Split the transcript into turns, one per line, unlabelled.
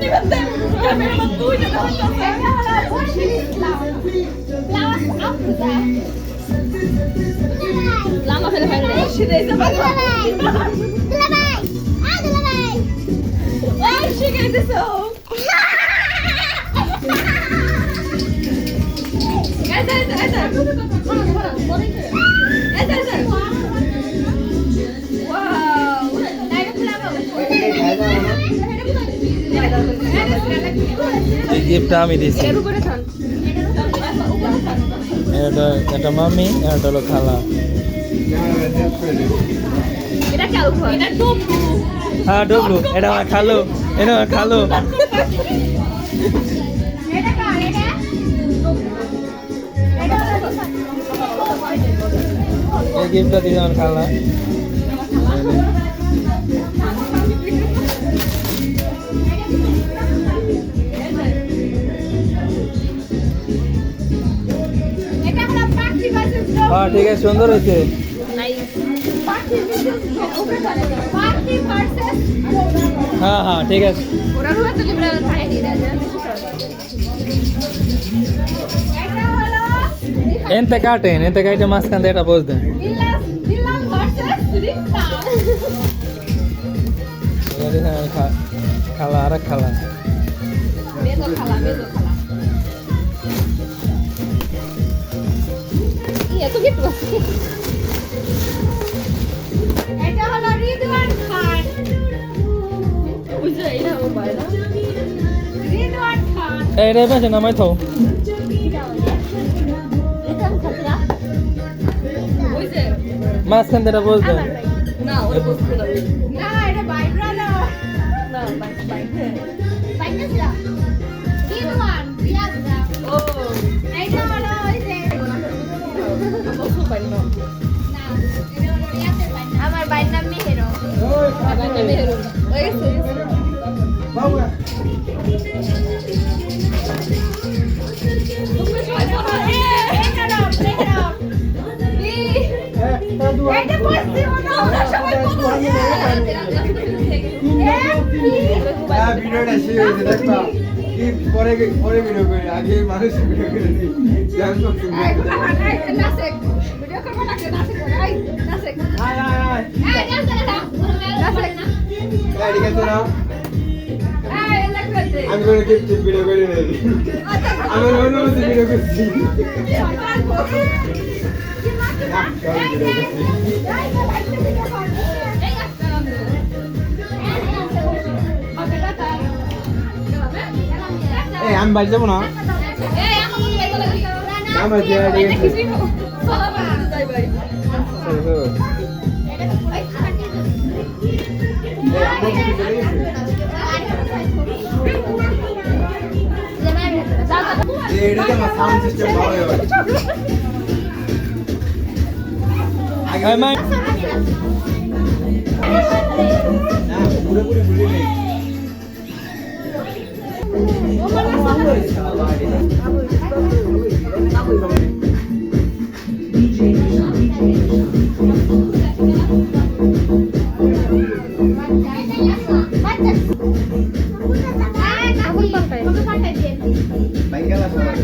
દિવસે તમે બધું જ કહો છો લાંબા ફેરે ફેરે શી દે છે ભગવાન શી ગઈ દીસો Guys, guys, guys, guys.
এই গিফটটা আমি দিয়েছি। এটা এটা মামি এটা হলো খালা। হ্যাঁ ডবলু। এটা আমার খালো। এটা আমার খালো। এই গিফটটা আমার খালা। হ্যাঁ ঠিক আছে, সুন্দর হয়েছে। হ্যাঁ হ্যাঁ ঠিক আছে। এনতে কাটেন, এনতে কাটে মাঝখান দিয়ে এটা বোঝ দেন। খা- খালা আর খালা।
খালা। বেজো খালা তো গিফট বাস এটা হলো রিদওয়ান খান। বুঝছ এটা ও বাইরা রিদওয়ান খান
এই রে পাশে নামাই থাও মাঝখান বোঝ দেন
না এটা বাইরা না না বাইক। আমার বাইর নাম মেহেরো আমার নাম মেহেরো ওই গেছে
হ্যাঁ ভিডিওটা শেষ হয়েছে দেখবা পরে পরে ভিডিও করি আগে মানুষ ভিডিও করে দিই আমি কোনো টিপ ভিডিও করি নাই আমি অন্য মধ্যে ভিডিও করছি আমি বাড়ি যাব না। আমার এটাতে আমার সাউন্ড সিস্টেম ভালো হবে পুরোপুরি ভুলে নেই
Baik, halo teman.